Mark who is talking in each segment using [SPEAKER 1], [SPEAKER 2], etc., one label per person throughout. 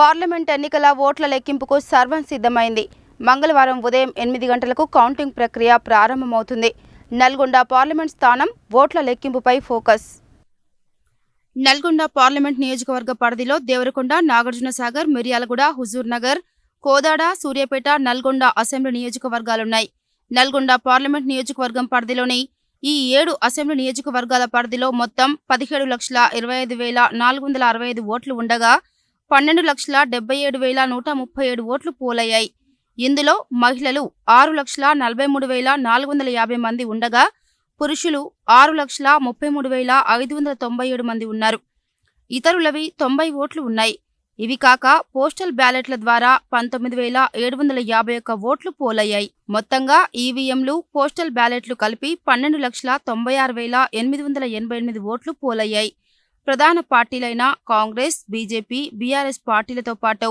[SPEAKER 1] Parliament ఎన్నికల ఓట్ల లెక్కింపుకు సర్వం సిద్ధమైంది. మంగళవారం ఉదయం ఎనిమిది గంటలకు కౌంటింగ్ ప్రక్రియ ప్రారంభమవుతుంది. నల్గొండ పార్లమెంట్ స్థానం ఓట్ల లెక్కింపుపై ఫోకస్. నల్గొండ పార్లమెంట్ నియోజకవర్గ పరిధిలో దేవరకొండ నాగార్జునసాగర్ మిర్యాలగూడ హుజూర్ నగర్ కోదాడ సూర్యాపేట నల్గొండ అసెంబ్లీ నియోజకవర్గాలున్నాయి. నల్గొండ పార్లమెంట్ నియోజకవర్గం పరిధిలోని ఈ ఏడు అసెంబ్లీ నియోజకవర్గాల పరిధిలో మొత్తం పదిహేడు లక్షల ఇరవై ఐదు వేల నాలుగు వందల అరవై ఐదు ఓట్లు ఉండగా పన్నెండు లక్షల డెబ్బై ఏడు వేల నూట ముప్పై ఏడు ఓట్లు పోలయ్యాయి. ఇందులో మహిళలు ఆరు లక్షల నలభై మూడు వేల నాలుగు వందల యాభై మంది ఉండగా పురుషులు ఆరు లక్షల ముప్పై మూడు వేల ఐదు వందల తొంభై ఏడు మంది ఉన్నారు. ఇతరులవి తొంభై ఓట్లు ఉన్నాయి. ఇవి కాక పోస్టల్ బ్యాలెట్ల ద్వారా పంతొమ్మిది వేల ఏడు వందల యాభై ఒక్క ఓట్లు పోలయ్యాయి. మొత్తంగా ఈవీఎంలు పోస్టల్ బ్యాలెట్లు కలిపి పన్నెండు లక్షల తొంభై ఆరు వేల ఎనిమిది వందల ఎనభై ఎనిమిది ఓట్లు పోలయ్యాయి. ప్రధాన పార్టీలైన కాంగ్రెస్ బీజేపీ బీఆర్ఎస్ పార్టీలతో పాటు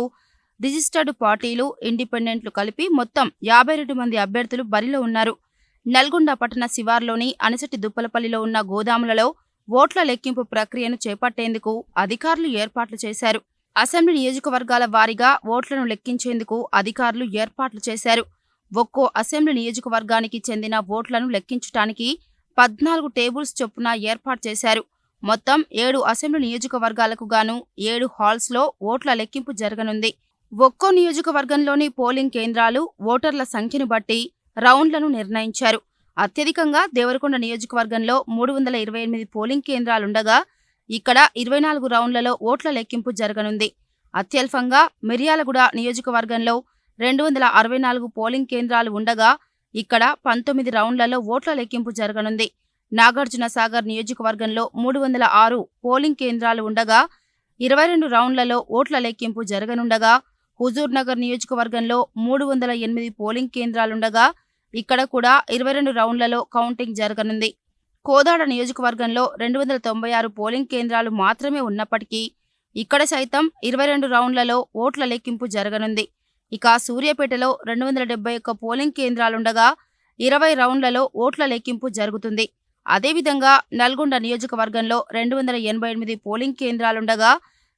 [SPEAKER 1] రిజిస్టర్డ్ పార్టీలు ఇండిపెండెంట్లు కలిపి మొత్తం యాభై రెండు మంది అభ్యర్థులు బరిలో ఉన్నారు. నల్గొండ పట్టణ శివార్లోని అనసటి దుప్పలపల్లిలో ఉన్న గోదాములలో ఓట్ల లెక్కింపు ప్రక్రియను చేపట్టేందుకు అధికారులు ఏర్పాట్లు చేశారు. అసెంబ్లీ నియోజకవర్గాల వారీగా ఓట్లను లెక్కించేందుకు అధికారులు ఏర్పాట్లు చేశారు. ఒక్కో అసెంబ్లీ నియోజకవర్గానికి చెందిన ఓట్లను లెక్కించటానికి పద్నాలుగు టేబుల్స్ చొప్పున ఏర్పాటు చేశారు. మొత్తం ఏడు అసెంబ్లీ నియోజకవర్గాలకు గాను ఏడు హాల్స్లో ఓట్ల లెక్కింపు జరగనుంది. ఒక్కో నియోజకవర్గంలోని పోలింగ్ కేంద్రాలు ఓటర్ల సంఖ్యను బట్టి రౌండ్లను నిర్ణయించారు. అత్యధికంగా దేవరకొండ నియోజకవర్గంలో మూడు వందల ఇరవై ఎనిమిది పోలింగ్ కేంద్రాలుండగా ఇక్కడ ఇరవై నాలుగు రౌండ్లలో ఓట్ల లెక్కింపు జరగనుంది. అత్యల్పంగా మిర్యాలగూడ నియోజకవర్గంలో రెండు వందల అరవై నాలుగు పోలింగ్ కేంద్రాలు ఉండగా ఇక్కడ పంతొమ్మిది రౌండ్లలో ఓట్ల లెక్కింపు జరగనుంది. నాగార్జున సాగర్ నియోజకవర్గంలో మూడు వందల ఆరు పోలింగ్ కేంద్రాలు ఉండగా ఇరవై రెండు రౌండ్లలో ఓట్ల లెక్కింపు జరగనుండగా హుజూర్ నగర్ నియోజకవర్గంలో మూడు వందల ఎనిమిది పోలింగ్ కేంద్రాలుండగా ఇక్కడ కూడా ఇరవై రెండు రౌండ్లలో కౌంటింగ్ జరగనుంది. కోదాడ నియోజకవర్గంలో రెండు వందల తొంభై ఆరు పోలింగ్ కేంద్రాలు మాత్రమే ఉన్నప్పటికీ ఇక్కడ సైతం ఇరవై రెండు రౌండ్లలో ఓట్ల లెక్కింపు జరగనుంది. ఇక సూర్యాపేటలో రెండు వందల డెబ్బై ఒక్క పోలింగ్ కేంద్రాలుండగా ఇరవై రౌండ్లలో ఓట్ల లెక్కింపు జరుగుతుంది. అదేవిధంగా నల్గొండ నియోజకవర్గంలో రెండు వందల ఎనభై ఎనిమిది పోలింగ్ కేంద్రాలుండగా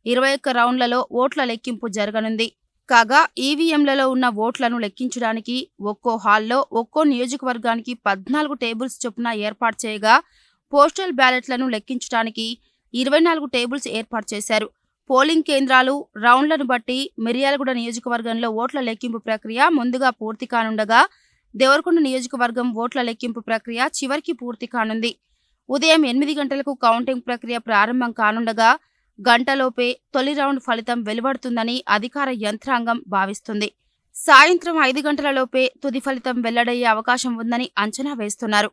[SPEAKER 1] ఇరవై ఒక్క రౌండ్లలో ఓట్ల లెక్కింపు జరగనుంది. కాగా ఈవీఎంలలో ఉన్న ఓట్లను లెక్కించడానికి ఒక్కో హాల్లో ఒక్కో నియోజకవర్గానికి పద్నాలుగు టేబుల్స్ చొప్పున ఏర్పాటు చేయగా పోస్టల్ బ్యాలెట్లను లెక్కించడానికి ఇరవై నాలుగు టేబుల్స్ ఏర్పాటు చేశారు. పోలింగ్ కేంద్రాలు రౌండ్లను బట్టి మిర్యాలగూడ నియోజకవర్గంలో ఓట్ల లెక్కింపు ప్రక్రియ ముందుగా పూర్తి కానుండగా దేవరకొండ నియోజకవర్గం ఓట్ల లెక్కింపు ప్రక్రియ చివరికి పూర్తి కానుంది. ఉదయం ఎనిమిది గంటలకు కౌంటింగ్ ప్రక్రియ ప్రారంభం కానుండగా గంటలోపే తొలి రౌండ్ ఫలితం వెలువడుతుందని అధికార యంత్రాంగం భావిస్తుంది. సాయంత్రం ఐదు గంటలలోపే తుది ఫలితం వెల్లడయ్యే అవకాశం ఉందని అంచనా వేస్తున్నారు.